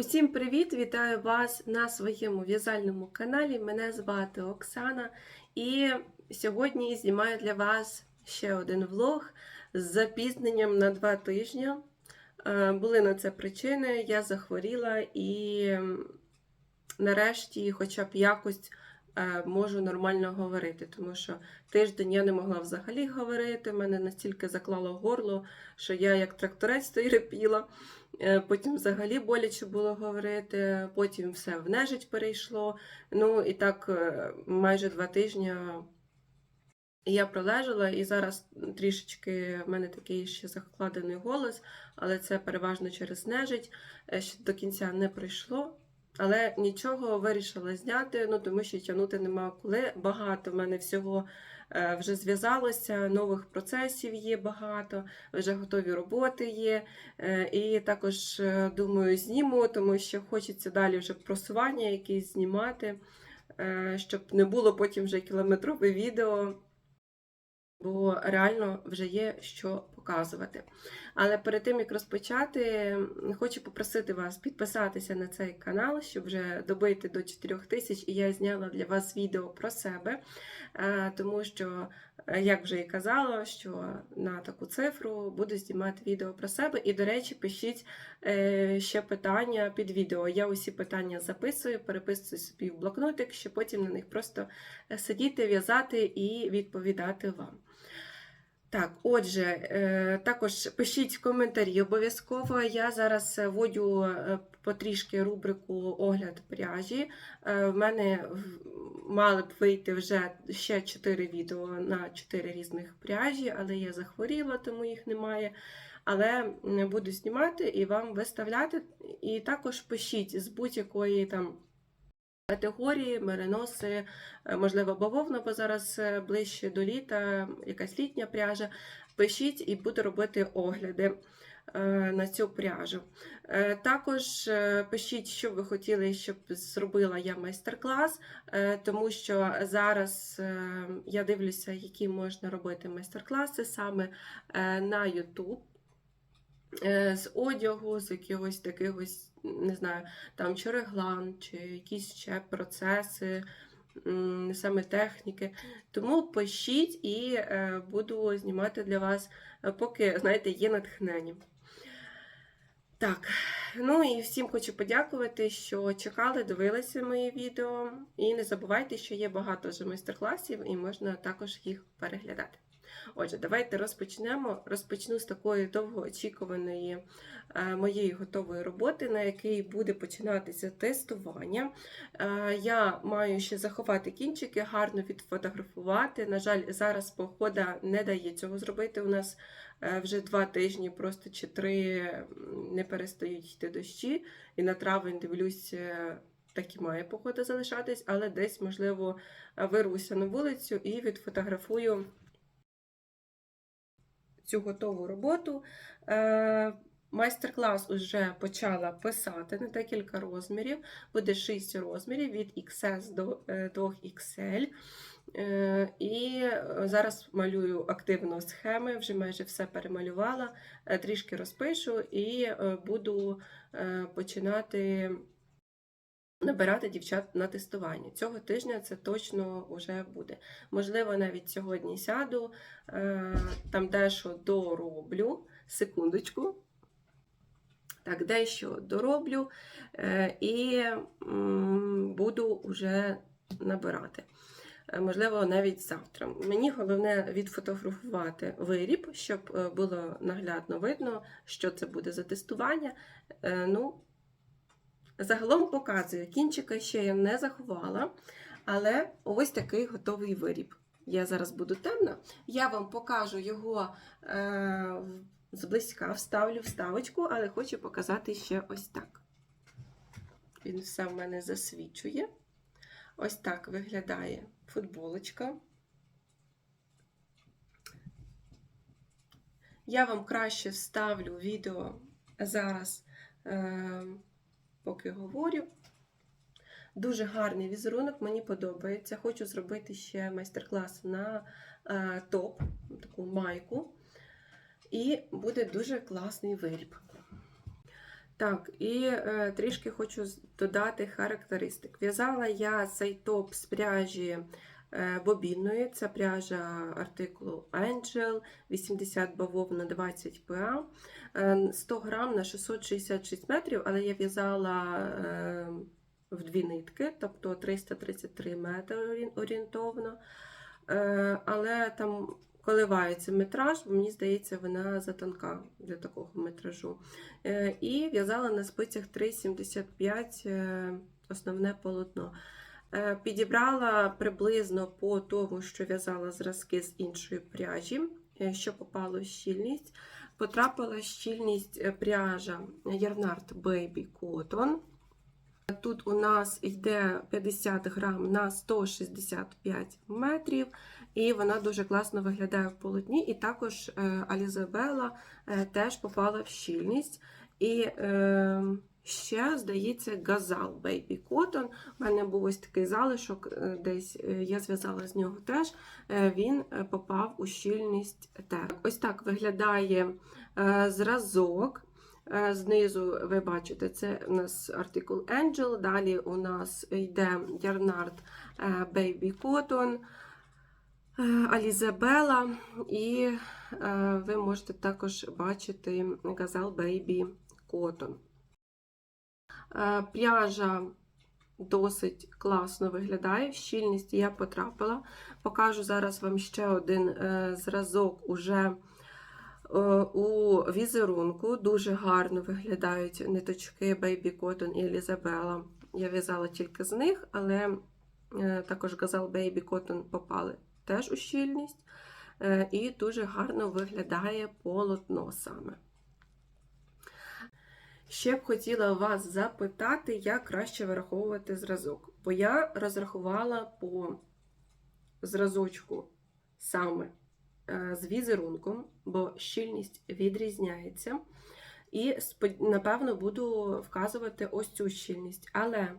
Усім привіт! Вітаю вас на своєму в'язальному каналі. Мене звати Оксана, і сьогодні знімаю для вас ще один влог з запізненням на два тижні. Е, Були на це причини. Я захворіла і нарешті, хоча б якось е, можу нормально говорити, тому що тиждень я не могла взагалі говорити. Мене настільки заклало горло, що я як тракторець то й репіла. Е, Потім взагалі боляче було говорити, потім все в нежить перейшло. Ну і так е, майже два тижні я пролежала, і зараз трішечки в мене такий ще закладений голос, але це переважно через нежить. що до кінця не пройшло. Але нічого вирішила зняти, ну тому що тягнути нема коли. Багато в мене всього е, вже зв'язалося, нових процесів є багато, вже готові роботи є. Е, І також е, думаю, зніму, тому що хочеться далі вже просування якісь знімати, щоб не було потім вже кілометрове відео, бо реально вже є що показувати. Але перед тим як розпочати, хочу попросити вас підписатися на цей канал, щоб вже добити до 4 тисяч, і я зняла для вас відео про себе, Е, тому що, як вже і казала, що на таку цифру буду знімати відео про себе. І, до речі, пишіть е, ще питання під відео. Я усі питання записую, переписую собі в блокнотик, щоб потім на них просто е, сидіти, в'язати і відповідати вам. Так, отже, е, також пишіть коментарі обов'язково. Я зараз е, вводю е, потрішки рубрику огляд пряжі. В мене мали б вийти вже ще 4 відео на 4 різних пряжі, але я захворіла, тому їх немає. Але буду знімати і вам виставляти. І також пишіть з будь-якої там. Категорії, мериноси, е, можливо, бавовна, бо зараз е, ближче до літа, якась літня пряжа. Пишіть і буду робити огляди е, на цю пряжу. Також пишіть, що ви хотіли, щоб зробила я майстер-клас, тому що зараз я дивлюся, які можна робити майстер-класи саме на YouTube. З одягу, з якогось таких ось, не знаю, там чи реглан, чи якісь ще процеси, саме техніки. Тому пишіть і е, буду знімати для вас, е, поки, знаєте, є натхнення. Так, ну і всім хочу подякувати, що чекали, дивилися мої відео. І не забувайте, що є багато вже майстер-класів, і можна також їх переглядати. Отже, давайте розпочнемо. Розпочну з такої довгоочікуваної е, моєї готової роботи, на якій буде починатися тестування. Е, Я маю ще заховати кінчики, гарно відфотографувати. На жаль, зараз погода не дає цього зробити. У нас е, вже два тижні, просто чи три не перестають йти дощі, і на травень дивлюсь. Так і має погода залишатись, але десь, можливо, вирвуся на вулицю і відфотографую цю готову роботу. Е, Майстер-клас вже почала писати на декілька розмірів. Буде 6 розмірів від XS до е, 2XL. Е, І зараз малюю активно схеми, вже майже все перемалювала, Е, трішки розпишу і е, буду е, починати набирати дівчат на тестування. Цього тижня це точно вже буде. Можливо, навіть сьогодні сяду, е, там дещо дороблю. Секундочку. Так, дещо дороблю е, і буду вже набирати. Е, Можливо, навіть завтра. Мені головне відфотографувати виріб, щоб було наглядно видно, що це буде за тестування. Ну, загалом показую. Кінчика ще я не заховала, але ось такий готовий виріб. Я зараз буду темна. Я вам покажу його е, зблизька, вставлю вставочку, але хочу показати ще ось так. Він все в мене засвічує. Ось так виглядає футболочка. Я вам краще вставлю відео зараз, е, поки говорю. Дуже гарний візерунок, мені подобається. Хочу зробити ще майстер-клас на е, топ, таку майку. І буде дуже класний виріб. Так, і е, трішки хочу додати характеристик. В'язала я цей топ з пряжі бобінної, це пряжа артикулу Angel, 80 бавовна 20 PA, е, 100 грам на 666 метрів, але я в'язала е, в дві нитки, тобто 333 метри орієнтовно. Е, але там коливається метраж, бо мені здається, вона затонка для такого метражу. Е, І в'язала на спицях 3,75 е, основне полотно. Е, Підібрала приблизно по тому, що в'язала зразки з іншої пряжі, е, що попало в щільність. Потрапила щільність е, пряжа Ярнард Baby Cotton. Тут у нас йде 50 грам на 165 метрів, і вона дуже класно виглядає в полотні. І також Алізабела теж попала в щільність. І е, ще, здається, газал Baby Cotton. У мене був ось такий залишок, е, десь е, я зв'язала з нього теж. Е, він попав у щільність теж. Ось так виглядає зразок. Знизу ви бачите, це у нас артикул Angel. Далі у нас йде Ярнард Baby Cotton, Алізабела, і ви можете також бачити Газал Baby Cotton. Е, Пряжа досить класно виглядає, в щільність я потрапила. Покажу зараз вам ще один е, зразок уже е, у візерунку. Дуже гарно виглядають ниточки Baby Cotton і Елізабела. Я в'язала тільки з них, але також Газал Baby Cotton попали теж у щільність. І дуже гарно виглядає полотно саме. Ще б хотіла вас запитати, як краще вираховувати зразок. Бо я розрахувала по зразочку саме е, з візерунком, бо щільність відрізняється. І напевно буду вказувати ось цю щільність. Але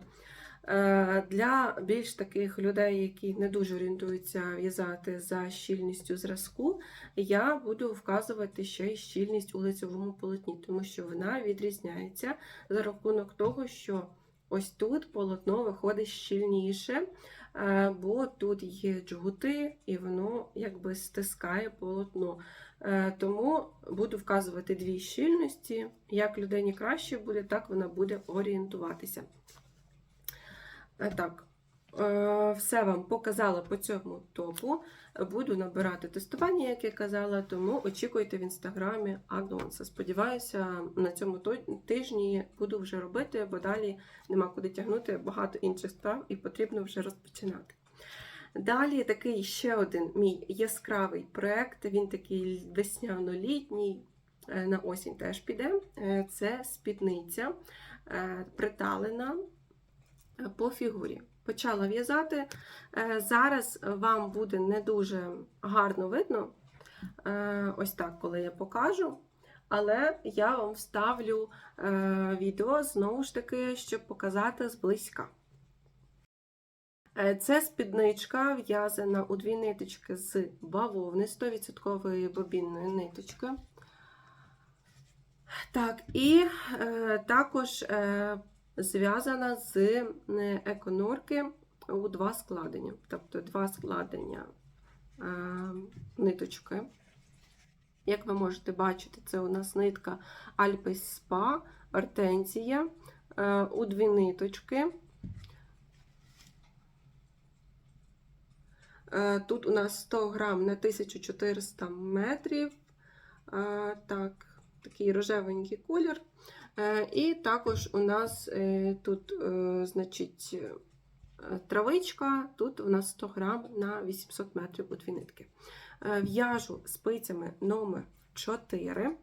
для більш таких людей, які не дуже орієнтуються в'язати за щільністю зразку, я буду вказувати ще й щільність у лицевому полотні, тому що вона відрізняється за рахунок того, що ось тут полотно виходить щільніше, е, бо тут є джгути, і воно якби стискає полотно. Е, Тому буду вказувати дві щільності. Як людині краще буде, так вона буде орієнтуватися. Е, Так, е, все вам показала по цьому топу. Буду набирати тестування, як я казала, тому очікуйте в інстаграмі анонси. Сподіваюся, на цьому тижні буду вже робити, бо далі нема куди тягнути багато інших справ і потрібно вже розпочинати. Далі такий ще один мій яскравий проект. Він такий весняно-літній, е, на осінь теж піде. Це спідниця приталена по фігурі. Почала в'язати. Е, Зараз вам буде не дуже гарно видно, е, ось так, коли я покажу. Але я вам вставлю е, відео знову ж таки, щоб показати зблизька. Е, Це спідничка в'язана у дві ниточки з бавовни, 100% бобінної ниточки. Так, і е, також е, зв'язана з е, еконорки у два складення. Тобто два складення е, ниточки. Як ви можете бачити, це у нас нитка Spa, ортензія е, у дві ниточки. Е, Тут у нас 100 грам на 1400 метрів. Так, такий рожевенький колір. Е, І також у нас е, тут, е, значить, травичка, тут у нас 100 грам на 800 метрів у дві нитки. В'яжу спицями номер 4.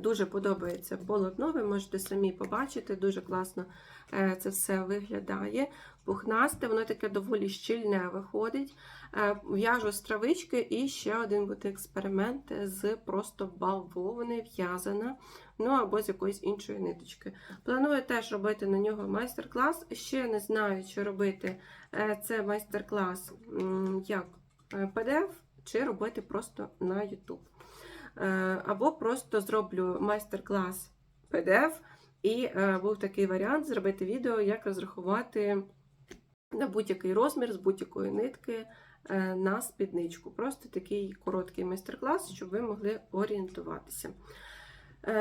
Дуже подобається полотно, ви можете самі побачити, дуже класно е, це все виглядає. Пухнасте, воно таке доволі щільне виходить. Е, В'яжу з травички і ще один буде експеримент з просто бавовни в'язана, ну або з якоїсь іншої ниточки. Планую теж робити на нього майстер-клас. Ще не знаю, чи робити е, це майстер-клас як PDF, чи робити просто на YouTube. Е, Або просто зроблю майстер-клас PDF, і е, був такий варіант зробити відео, як розрахувати на будь-який розмір з будь-якої нитки е, на спідничку. Просто такий короткий майстер-клас, щоб ви могли орієнтуватися.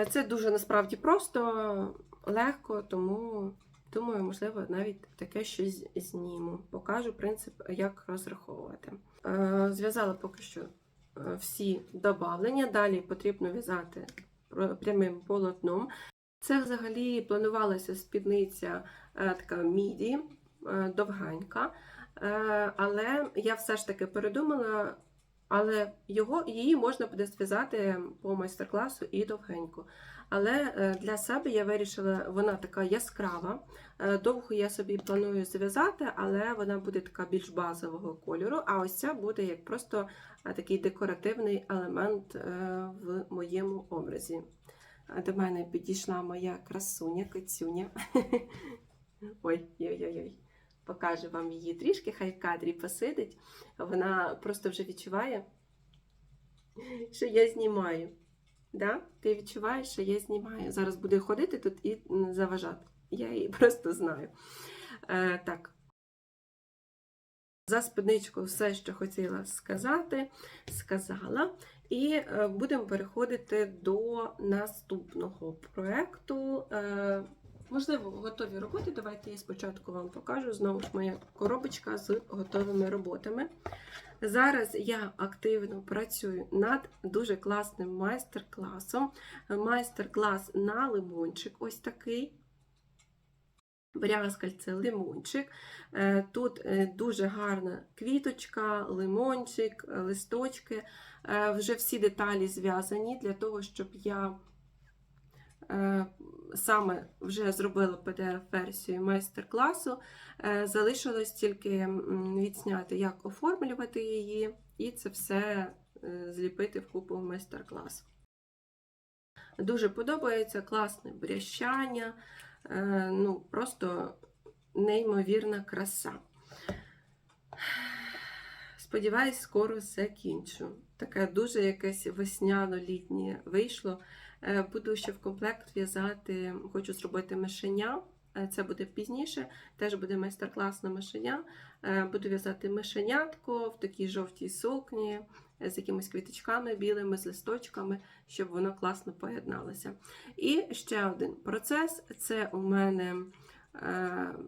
Це дуже насправді просто, легко, тому думаю, можливо, навіть таке щось зніму. Покажу принцип, як розраховувати. Зв'язала поки що всі добавлення. Далі потрібно в'язати прямим полотном. Це взагалі планувалася спідниця е, така міді, е, довганька. Е, Але я все ж таки передумала, але його, її можна буде зв'язати по майстер-класу і довгенько. Але е, для себе я вирішила, вона така яскрава. Е, Довго я собі планую зв'язати, але вона буде така більш базового кольору. А ось ця буде як просто е, такий декоративний елемент в моєму образі. До мене підійшла моя красуня, коцюня. Ой, ой-ой-ой. Покажу вам її трішки, хай в кадрі посидить. Вона просто вже відчуває, що я знімаю. Да? Ти відчуваєш, що я знімаю. Зараз буде ходити тут і заважати. Я її просто знаю. Е, так. За спідничку все, що хотіла сказати, сказала. І е, будемо переходити до наступного проєкту. Е, можливо, готові роботи. Давайте я спочатку вам покажу. Знову ж моя коробочка з готовими роботами. Зараз я активно працюю над дуже класним майстер-класом. Майстер-клас на лимончик, ось такий. Брязкальце лимончик. Е, Тут е, дуже гарна квіточка, лимончик, е, листочки. Вже всі деталі зв'язані для того, щоб я саме вже зробила PDF-версію майстер-класу. Е, Залишилось тільки м, відзняти, як оформлювати її, і це все е, зліпити в купу майстер-клас. Дуже подобається класне брящання, е, ну, просто неймовірна краса. Сподіваюсь, скоро закінчу. Таке дуже якесь весняно-літнє вийшло. Е, Буду ще в комплект в'язати, хочу зробити мишеня. Е, Це буде пізніше, теж буде майстер-клас на мишеня. Е, Буду в'язати мишенятко в такій жовтій сукні з якимись квіточками білими, з листочками, щоб воно класно поєдналося. І ще один процес це у мене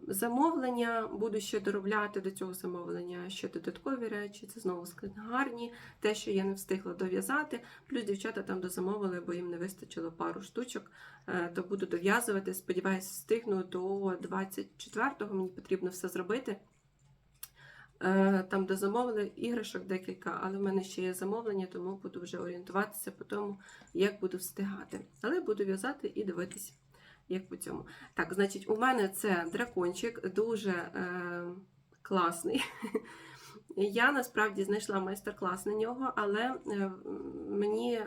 замовлення. Буду ще доробляти до цього замовлення ще додаткові речі. Це знову складгарні, те, що я не встигла дов'язати. Плюс дівчата там дозамовили, бо їм не вистачило пару штучок, Е, то буду дов'язувати. Сподіваюсь, встигну до 24-го. Мені потрібно все зробити. Е, Там дозамовили іграшок декілька, але в мене ще є замовлення, тому буду вже орієнтуватися по тому, як буду встигати. Але буду в'язати і дивитися, як по цьому. Так, значить, у мене це дракончик, дуже е, класний. Я насправді знайшла майстер-клас на нього, але е, мені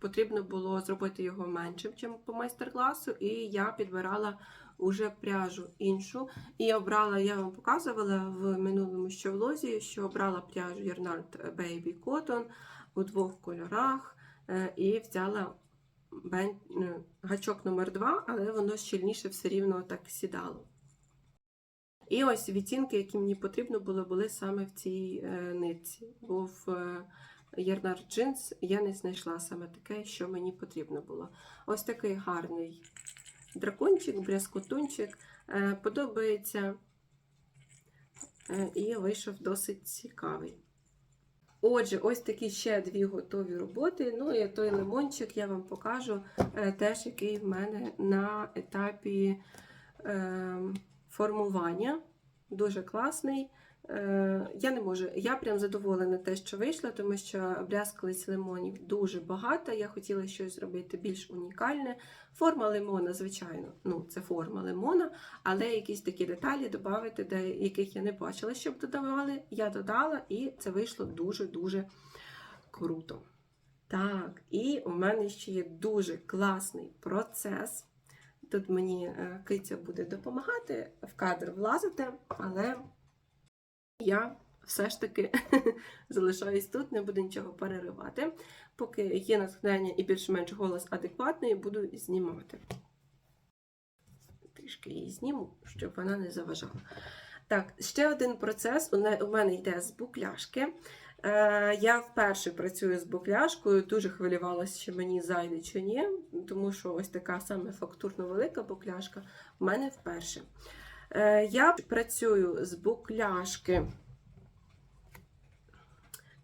потрібно було зробити його меншим, ніж по майстер-класу, і я підбирала уже пряжу іншу. І обрала, я вам показувала в минулому ще влозі, що обрала пряжу Yarnart Baby Cotton у двох кольорах е, і взяла гачок номер 2 але воно щільніше все рівно так сідало. І ось відтінки, які мені потрібно було, були саме в цій е, нитці. Бо в е, Ярнар джинс я не знайшла саме таке, що мені потрібно було. Ось такий гарний дракончик, брязкотунчик. Е, подобається е, і вийшов досить цікавий. Отже, ось такі ще дві готові роботи. Ну і той лимончик я вам покажу е, теж, який в мене на етапі е, формування. Дуже класний. Е, Я не можу, я прям задоволена те, що вийшло, тому що брязкалиць лимонів дуже багато. Я хотіла щось зробити більш унікальне. Форма лимона, звичайно, ну це форма лимона, але якісь такі деталі додати, де, яких я не бачила, щоб додавали, я додала, і це вийшло дуже-дуже круто. Так, і у мене ще є дуже класний процес. Тут мені е, киця буде допомагати в кадр влазити, але я все ж таки залишаюсь тут, не буду нічого переривати. Поки є натхнення і більш-менш голос адекватний, буду знімати. Трішки її зніму, щоб вона не заважала. Так, ще один процес у мене йде з букляшки. Е, Я вперше працюю з букляшкою, дуже хвилювалася, чи мені зайде чи ні, тому що ось така саме фактурно велика букляшка в мене вперше. Е, Я працюю з букляшки.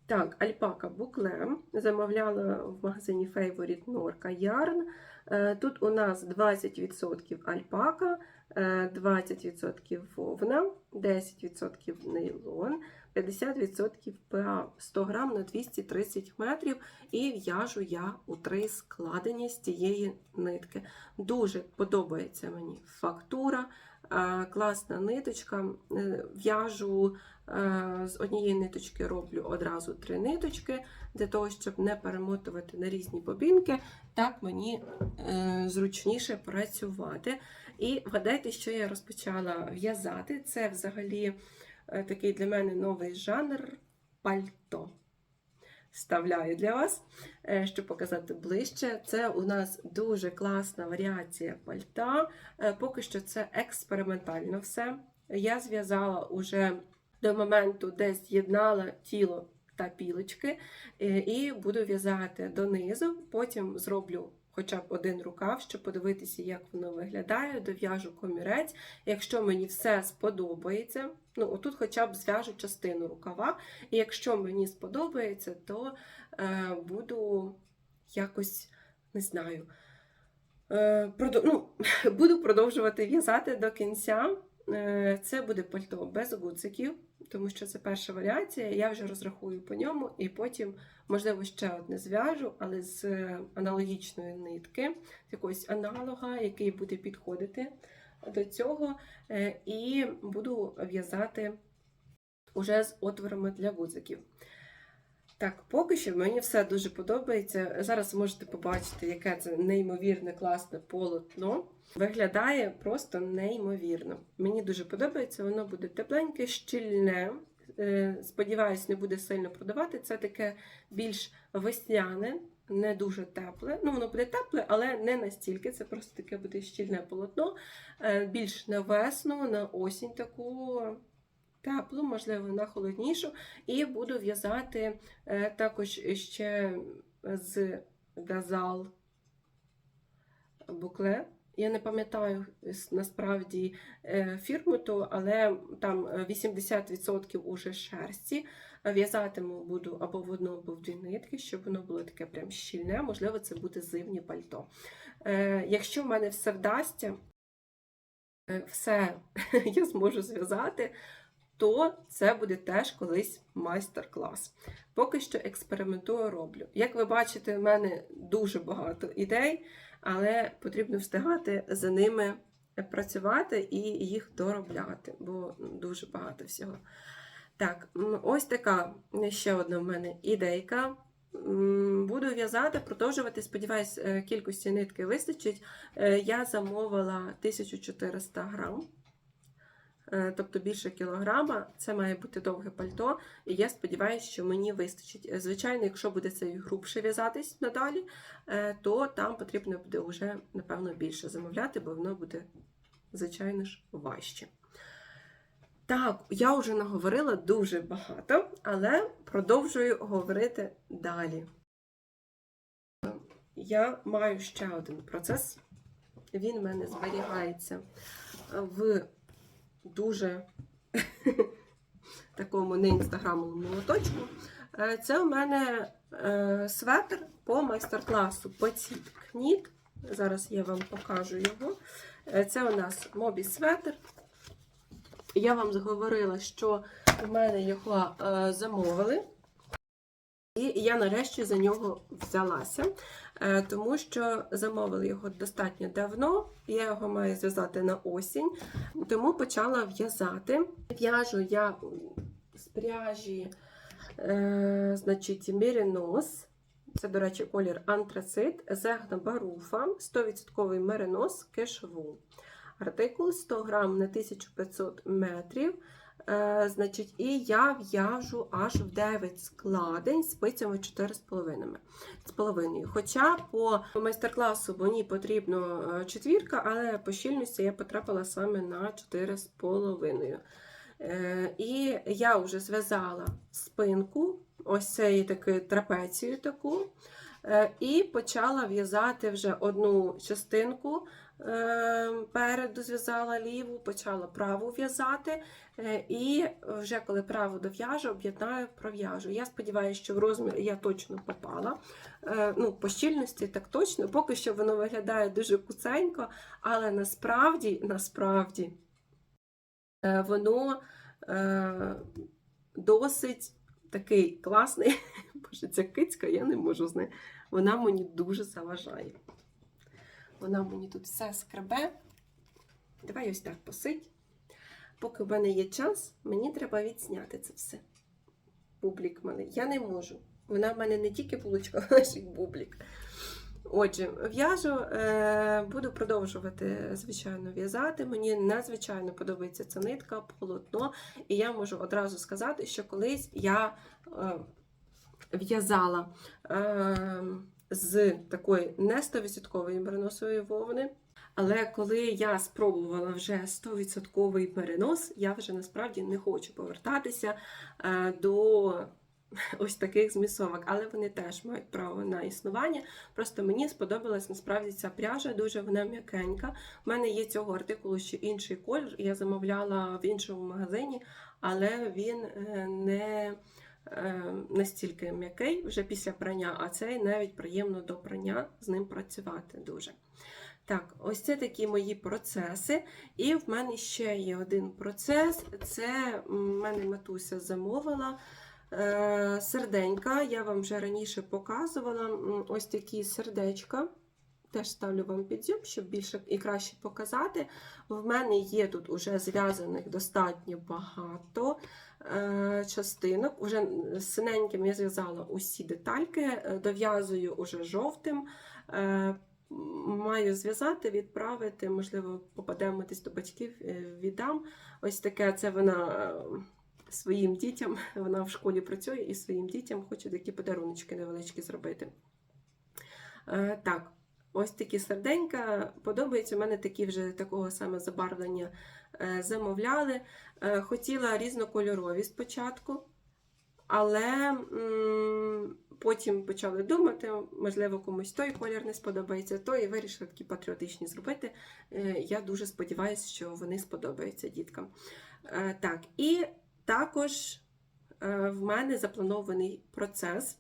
Так, альпака буклем. Замовляла в магазині Favorite Norca Yarn. Е, Тут у нас 20% альпака, е, 20% вовна, 10% нейлон, 50% ПА, 100 грам на 230 метрів. І в'яжу я у три складення з цієї нитки. Дуже подобається мені фактура, е, класна ниточка. Е, В'яжу е, з однієї ниточки роблю одразу три ниточки, для того, щоб не перемотувати на різні бобінки. Так мені е, зручніше працювати. І вгадайте, що я розпочала в'язати. Це взагалі е, такий для мене новий жанр пальто. Вставляю для вас, е, щоб показати ближче. Це у нас дуже класна варіація пальта. Е, Поки що це експериментально все. Я зв'язала уже до моменту, де з'єднала тіло та пілочки, е, і буду в'язати донизу. Потім зроблю хоча б один рукав, щоб подивитися, як воно виглядає. Дов'яжу комірець. Якщо мені все сподобається, ну отут хоча б зв'яжу частину рукава. І якщо мені сподобається, то е, буду якось не знаю. Е, продов... ну, буду продовжувати в'язати до кінця. Е, Це буде пальто без гудзиків, тому що це перша варіація. Я вже розрахую по ньому, і потім, можливо, ще одне зв'яжу, але з е, аналогічної нитки, з якогось аналога, який буде підходити до цього. Е, І буду в'язати уже з отворами для гудзиків. Так, поки що мені все дуже подобається. Зараз можете побачити, яке це неймовірне класне полотно. Виглядає просто неймовірно. Мені дуже подобається, воно буде тепленьке, щільне. Е, Сподіваюсь, не буде сильно продавати. Це таке більш весняне, не дуже тепле. Ну, воно буде тепле, але не настільки. Це просто таке буде щільне полотно. Е, Більш на весну, на осінь таку теплу, можливо, на холоднішу. І буду в'язати е, також ще з газал букле. Я не пам'ятаю насправді е, фірму, ту, але там е, 80% уже шерсті. В'язатиму буду або в одну, або в дві нитки, щоб воно було таке прям щільне, можливо, це буде зимнє пальто. Е, Якщо в мене все вдасться, е, все я зможу зв'язати, то це буде теж колись майстер-клас. Поки що експериментую роблю. Як ви бачите, в мене дуже багато ідей, але потрібно встигати за ними працювати і їх доробляти, бо дуже багато всього. Так, ось така ще одна в мене ідейка. Буду в'язати, продовжувати. Сподіваюсь, е, кількості нитки вистачить. Е, Я замовила 1400 грам тобто більше кілограма. Це має бути довге пальто, і я сподіваюся, що мені вистачить. Е, Звичайно, якщо буде цей грубше в'язатись надалі, е, то там потрібно буде вже, напевно, більше замовляти, бо воно буде, звичайно ж, важче. Так, я вже наговорила дуже багато, але продовжую говорити далі. Я маю ще один процес. Він в мене зберігається в дуже такому не інстаграмовому лоточку. Е, Це у мене е, светр по майстер-класу Petite Зараз я вам покажу його. Е, Це у нас Мобі светр. Я вам говорила, що у мене його замовили. І я нарешті за нього взялася, е, тому що замовили його достатньо давно. Я його маю зв'язати на осінь, тому почала в'язати. В'яжу я з пряжі, е, значить, меринос. Це, до речі, колір антрацит, зегна баруфа, 100% меринос кешву. Артикул 100 грам на 1500 метрів. Е, значить, і я в'яжу аж в 9 складень спицями 4,5. з половиною. Хоча по майстер-класу мені потрібно е, четвірка, але по щільності я потрапила саме на 4,5. Е, І я вже зв'язала спинку, ось цією таку трапецію таку. І почала в'язати вже одну частинку переду зв'язала ліву, почала праву в'язати. е, І вже коли праву дов'яжу, об'єднаю, пров'яжу. Я сподіваюся, що в розмір я точно попала. Е, Ну, по щільності так точно. Поки що воно виглядає дуже куценько, але насправді, насправді е, воно досить такий класний. Боже, ця кицька, я не можу з нею. Вона мені дуже заважає. Вона мені тут все скребе. Давай ось так посидь. Поки в мене є час, мені треба відсняти це все. Бублік малий. Я не можу. Вона в мене не тільки булочка, вона ще й бублік. Отже, в'яжу, е, буду продовжувати, звичайно, в'язати. Мені надзвичайно подобається ця нитка, полотно. І я можу одразу сказати, що колись я е, в'язала е, з такої не 100% мериносової вовни. Але коли я спробувала вже 100% перенос, я вже насправді не хочу повертатися е, до ось таких змісовок, але вони теж мають право на існування. Просто мені сподобалась насправді ця пряжа, дуже вона м'якенька. У мене є цього артикулу ще інший колір, я замовляла в іншому магазині, але він е, не настільки м'який вже після прання, а цей навіть приємно до прання з ним працювати дуже. Так, ось це такі мої процеси. І в мене ще є один процес. Це в мене матуся замовила е, серденька. Я вам вже раніше показувала ось такі сердечка. Теж ставлю вам під зюб, щоб більше і краще показати. В мене є тут уже зв'язаних достатньо багато е, частинок. Уже синеньким я зв'язала усі детальки, е, дов'язую уже жовтим. Е, Маю зв'язати, відправити, можливо, попадемо десь до батьків, е, віддам. Ось таке це вона е, своїм дітям, вона в школі працює і своїм дітям хоче такі подаруночки невеличкі зробити. Е, Так, ось такі серденька. Подобається. У мене такі вже такого саме забарвлення е, замовляли. Е, Хотіла різнокольорові спочатку, але потім почали думати, можливо, комусь той колір не сподобається, то і вирішила такі патріотичні зробити. Е, Я дуже сподіваюся, що вони сподобаються діткам. Так, і також в мене запланований процес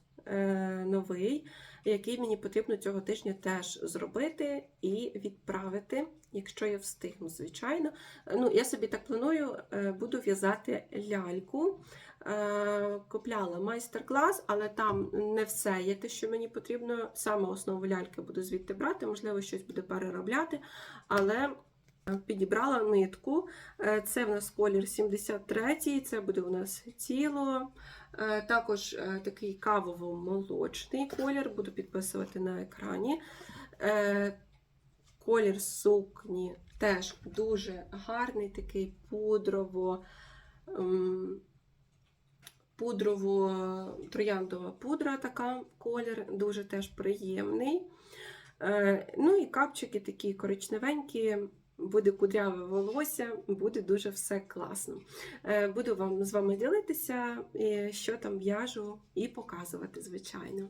новий, який мені потрібно цього тижня теж зробити і відправити, якщо я встигну, звичайно. Ну, я собі так планую, е, буду в'язати ляльку. Е, Купляла майстер-клас, але там не все є те, що мені потрібно. Саме основу ляльки буду звідти брати, можливо, щось буду переробляти. Але підібрала нитку. Е, Це в нас колір 73, це буде у нас тіло. Е, Також е, такий кавово-молочний колір, буду підписувати на екрані. Е, Колір сукні теж дуже гарний, такий пудрово, пудрово трояндова пудра, така колір, дуже теж приємний. Е, Ну і капчики такі коричневенькі, буде кудряве волосся, буде дуже все класно. Е, Буду вам з вами ділитися, що там в'яжу, і показувати, звичайно.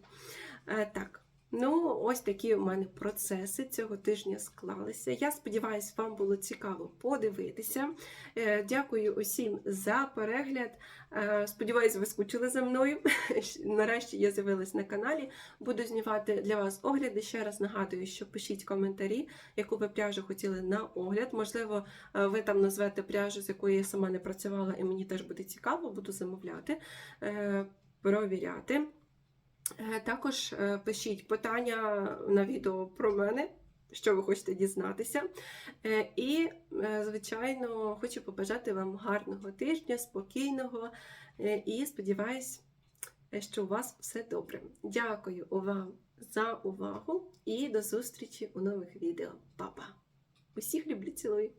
Е, Так. Ну, ось такі у мене процеси цього тижня склалися. Я сподіваюся, вам було цікаво подивитися. Е, Дякую усім за перегляд. Е, Сподіваюсь, ви скучили за мною. Нарешті я з'явилась на каналі. Буду знімати для вас огляди. Ще раз нагадую, що пишіть коментарі, яку ви пряжу хотіли на огляд. Можливо, е, ви там назвете пряжу, з якою я сама не працювала, і мені теж буде цікаво, буду замовляти, провіряти. Е, Також е, пишіть питання на відео про мене, що ви хочете дізнатися. Е, І, звичайно, хочу побажати вам гарного тижня, спокійного і сподіваюсь, що у вас все добре. Дякую вам за увагу і до зустрічі у нових відео. Па-па! Усіх люблю, цілую!